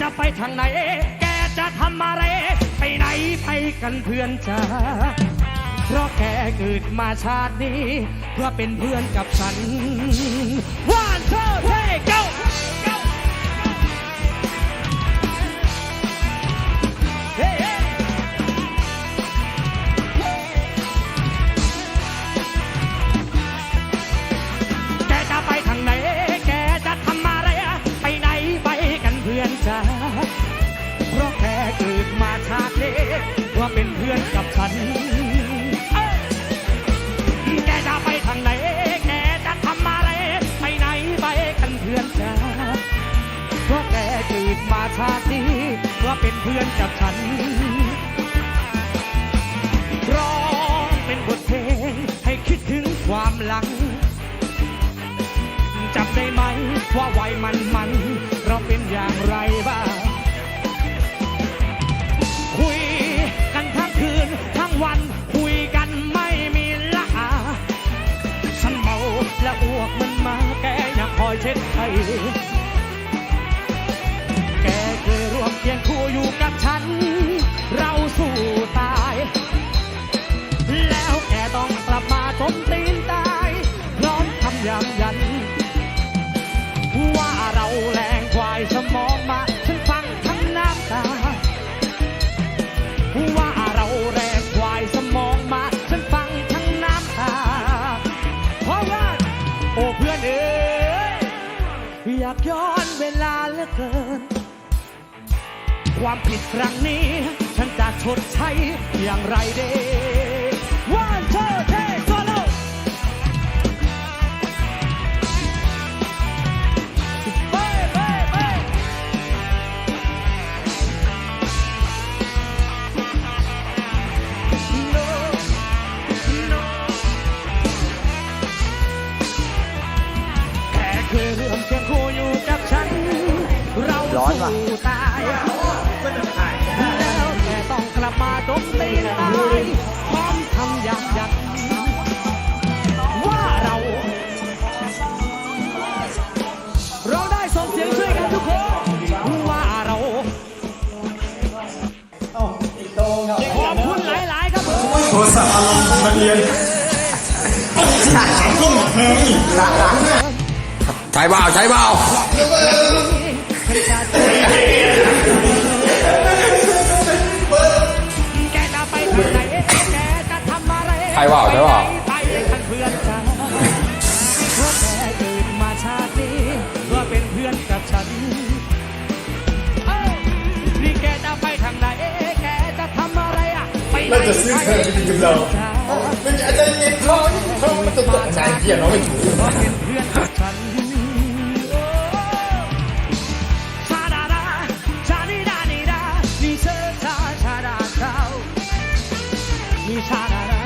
จะไปทางไหน แกจะทำอะไร ไปไหนไปกันเพื่อนจ้าเพราะแกเกิดมาชาตินี้ เพื่อเป็นเพื่อนกับฉันวันเธอ มาชาตินี้ว่าเป็นเพื่อนกับฉัน ร้องเป็นบทเพลงให้คิดถึงความหลังจำได้ไหมว่าวัยมันมัน เราเป็นอย่างไรบ้าง คุยกันทั้งคืนทั้งวันคุยกันไม่มีละอาฉันเมาและอ้วกมันมาแกยากคอยเช็ดให้แอยากย้อนเวลาเหลือเกิน ความผิดครั้งนี้ ฉันจะชดใช้อย่างไรเด้ ราร้อนว่ะสู้ตายแล้วแค่ต้องกลับมาตบตีนตายพร้อมทำอย่างยันว่าเราเราได้ส่งเสียงช่วยกันทุกคนว่าเราขอบคุณหลาย ๆ ครับผมโทรศัพท์อารมณ์มาเรียนก็หมดเพลงอีกใช้เบาใช้เบาแกจะไปทางไหนแกจะทำอะไรใช่เปล่าใช่เปล่า ไปกันเพื่อนจ้าเพราะแกเกิดมาชาตินี้เพื่อเป็นเพื่อนกับฉันเอ้านี่แกจะไปทางไหนแกจะทำอะไรอะไปไหนเราจะซื้อเธอไปกินกับเราไม่อาจจะเย็นท้องท้องมันจะตกใจเหี้ยน้องไม่ถูก He's hot.